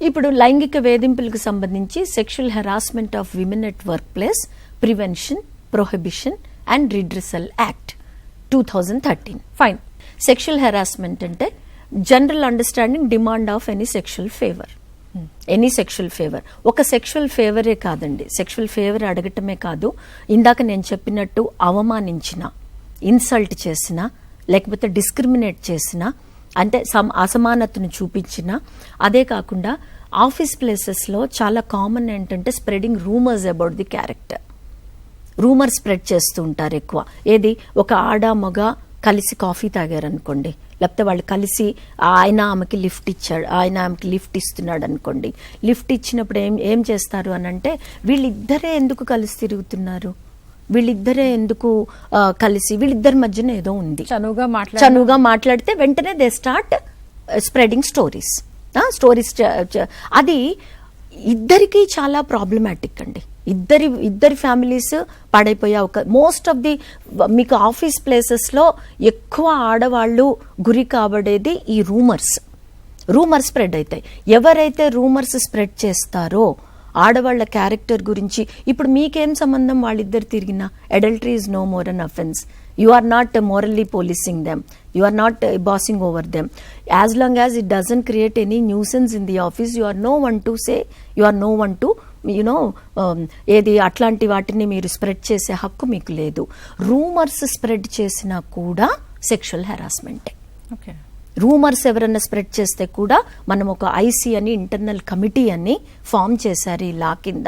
ఇప్పుడు లైంగిక వేధింపులకు సంబంధించి sexual harassment of women at work place prevention prohibition and redressal act two thousand thirteen fine sexual harassment అంటే general understanding demand of any sexual favour any sexual favour ఒక sexual ఫేవరే కాదండి. Sexual favour అడగటమే కాదు. ఇందాక నేను చెప్పినట్టు అవమానించిన insult చేసిన లేకపోతే డిస్క్రిమినేట్ చేసినా అంటే సమ అసమానతను చూపించిన అదే కాకుండా ఆఫీస్ ప్లేసెస్లో చాలా కామన్ ఏంటంటే spreading rumours about the character. Rumour spread చేస్తూ ఉంటారు ఎక్కువ. ఏది? ఒక ఆడ మగ కలిసి కాఫీ తాగారనుకోండి లేకపోతే వాళ్ళు కలిసి ఆయన ఆమెకి లిఫ్ట్ ఇచ్చాడు ఆయన ఆమెకి లిఫ్ట్ ఇస్తున్నాడు అనుకోండి లిఫ్ట్ ఇచ్చినప్పుడు ఏం ఏం చేస్తారు అని అంటే వీళ్ళిద్దరే ఎందుకు కలిసి తిరుగుతున్నారు? వీళ్ళిద్దరే ఎందుకు కలిసి వీళ్ళిద్దరి మధ్యన ఏదో ఉంది. చనువుగా మాట్లాడ చనువుగా మాట్లాడితే వెంటనే they start spreading stories. Stories అది ఇద్దరికి చాలా ప్రాబ్లమాటిక్ అండి. ఇద్దరి ఇద్దరి ఫ్యామిలీస్ పాడైపోయే ఒక మోస్ట్ ఆఫ్ ది మీకు ఆఫీస్ ప్లేసెస్లో ఎక్కువ ఆడవాళ్ళు గురి కాబడేది ఈ రూమర్స్. రూమర్స్ స్ప్రెడ్ అవుతాయి ఎవరైతే రూమర్స్ స్ప్రెడ్ చేస్తారో ఆడవాళ్ళ క్యారెక్టర్ గురించి. ఇప్పుడు మీకేం సంబంధం వాళ్ళిద్దరు తిరిగినా? Adultery is no more an offence you are not morally policing them you are not bossing over them as long as it doesn't create any nuisance in the office you are no one to say you are no one to you know ఏది అట్లాంటి వాటిని మీరు spread చేసే హక్కు మీకు లేదు. Rumours spread చేసినా కూడా సెక్షువల్ హెరాస్మెంటే ఓకే రూమర్స్ ఎవరన్నా స్ప్రెడ్ చేస్తే కూడా మనం ఒక ఐసీ అని ఇంటర్నల్ కమిటీ అని ఫామ్ చేశారు ఈ లా కింద.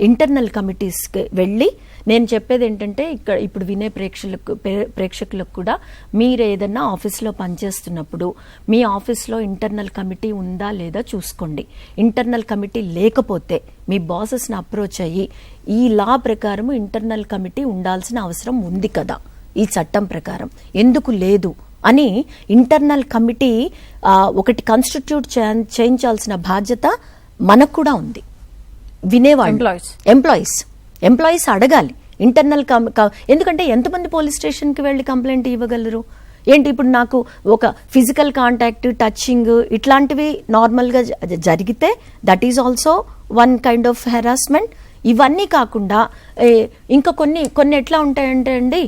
ఇంటర్నల్ కమిటీస్కి వెళ్ళి నేను చెప్పేది ఏంటంటే ఇక్కడ ఇప్పుడు వినే ప్రేక్షకులకు ప్రేక్షకులకు కూడా మీరు ఏదన్నా ఆఫీస్లో పనిచేస్తున్నప్పుడు మీ ఆఫీస్లో ఇంటర్నల్ కమిటీ ఉందా లేదా చూసుకోండి. ఇంటర్నల్ కమిటీ లేకపోతే మీ బాసెస్ని అప్రోచ్ అయ్యి ఈ లా ప్రకారం ఇంటర్నల్ కమిటీ ఉండాల్సిన అవసరం ఉంది కదా. ఈ చట్టం ప్రకారం. ఎందుకు లేదు? అని ఇంటర్నల్ కమిటీ ఒకటి కాన్స్టిట్యూట్ చేయించాల్సిన బాధ్యత మనకు కూడా ఉంది. వినేవాళ్ళు. ఎంప్లాయీస్ ఎంప్లాయీస్ అడగాలి. ఇంటర్నల్ ఎందుకంటే ఎంతమంది పోలీస్ స్టేషన్కి వెళ్ళి కంప్లైంట్ ఇవ్వగలరు? ఏంటి ఇప్పుడు నాకు ఒక ఫిజికల్ కాంటాక్ట్ టచింగ్ ఇట్లాంటివి నార్మల్గా జరిగితే that is also one kind of harassment. ఇవన్నీ కాకుండా ఇంకా కొన్ని కొన్ని ఎట్లా ఉంటాయంటే అండి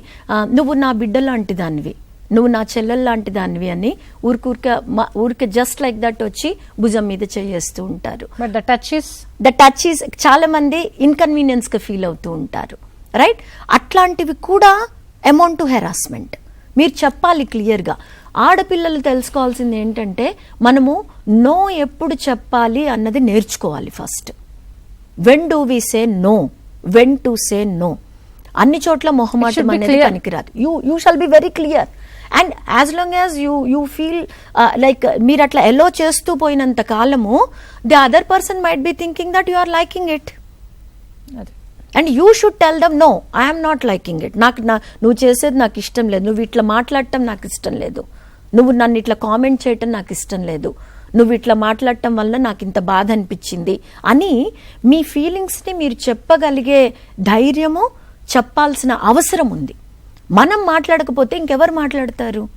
నువ్వు నా బిడ్డ లాంటి దానివి. నువ్వు నా చెల్లెల్ లాంటి దానివి అని ఊరికూరిక ఊరికే జస్ట్ లైక్ దట్ వచ్చి భుజం మీద చేయేస్తూ ఉంటారు. But the touch is the touch is చాలా మంది ఇన్కన్వీనియన్స్గా ఫీల్ అవుతూ ఉంటారు. రైట్ అట్లాంటివి కూడా అమౌంట్ టు హెరాస్మెంట్ మీరు చెప్పాలి క్లియర్గా ఆడపిల్లలు తెలుసుకోవాల్సింది ఏంటంటే మనము నో ఎప్పుడు చెప్పాలి అన్నది నేర్చుకోవాలి first when do we say no when to say no అన్ని చోట్ల మొహమాటం అనేది. పనికిరాదు. You you shall be very clear and as long as you you feel like మీరు అట్లా ఎలో చేస్తూ పోయినంత కాలము the other person might be thinking that you are liking it and you should tell them no I'm not liking it నాకు నా నువ్వు చేసేది నాకు ఇష్టం లేదు. నువ్వు ఇట్లా మాట్లాడటం నాకు ఇష్టం లేదు. నువ్వు నన్ను ఇట్లా కామెంట్ చేయటం నాకు ఇష్టం లేదు. నువ్వు ఇట్లా మాట్లాడటం వల్ల నాకు ఇంత బాధ అనిపించింది అని మీ ఫీలింగ్స్ని మీరు చెప్పగలిగే ధైర్యము చెప్పాల్సిన అవసరం ఉంది. మనం మాట్లాడకపోతే ఇంకెవరు మాట్లాడతారు?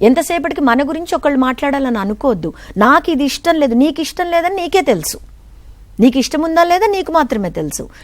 ఎంతసేపటికి మన గురించి ఒకళ్ళు మాట్లాడాలని అనుకోవద్దు నాకు ఇది ఇష్టం లేదు నీకు ఇష్టం లేదని నీకే తెలుసు. నీకు ఇష్టం ఉందా లేదా నీకు మాత్రమే తెలుసు.